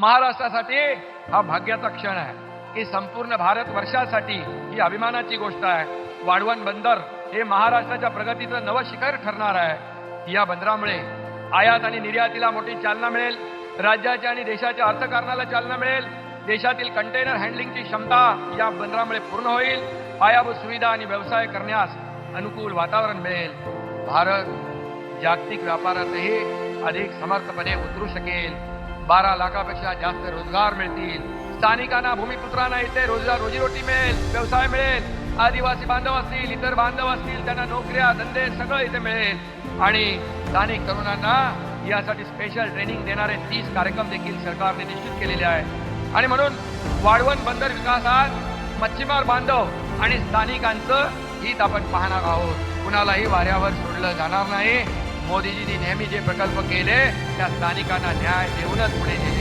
महाराष्ट्रासाठी हा भाग्याचा क्षण आहे. की संपूर्ण भारत वर्षासाठी ही अभिमानाची गोष्ट आहे. वाढवण बंदर हे महाराष्ट्राच्या प्रगतीचं नवं शिखर ठरणार आहे. या बंदरामुळे आयात आणि निर्यातीला मोठी चालना मिळेल. राज्याच्या आणि देशाच्या अर्थकारणाला चालना मिळेल. देशातील कंटेनर हँडलिंगची क्षमता या बंदरामुळे पूर्ण होईल. पायाभूत सुविधा आणि व्यवसाय करण्यास अनुकूल वातावरण मिळेल. भारत जागतिक व्यापारातही अधिक समर्थपणे उतरू शकेल. बारा लाखापेक्षा जास्त रोजगार मिळतील. स्थानिकांना भूमिपुत्रांना इथे रोजगार रोजीरोटी मिळेल व्यवसाय मिळेल आदिवासी बांधव असतील इतर बांधव असतील त्यांना नोकऱ्या धंदे सगळं इथे मिळेल. आणि स्थानिक तरुणांना यासाठी स्पेशल ट्रेनिंग देणारे तीस कार्यक्रम देखील सरकारने निश्चित केलेले आहे आणि म्हणून वाढवण बंदर विकासात मच्छीमार बांधव आणि स्थानिकांचं हित आपण पाहणार आहोत. कुणालाही वाऱ्यावर सोडलं जाणार नाही. मोदीजींनी नेहमी जे प्रकल्प केले त्या स्थानिकांना न्याय देऊनच पुढे नेले.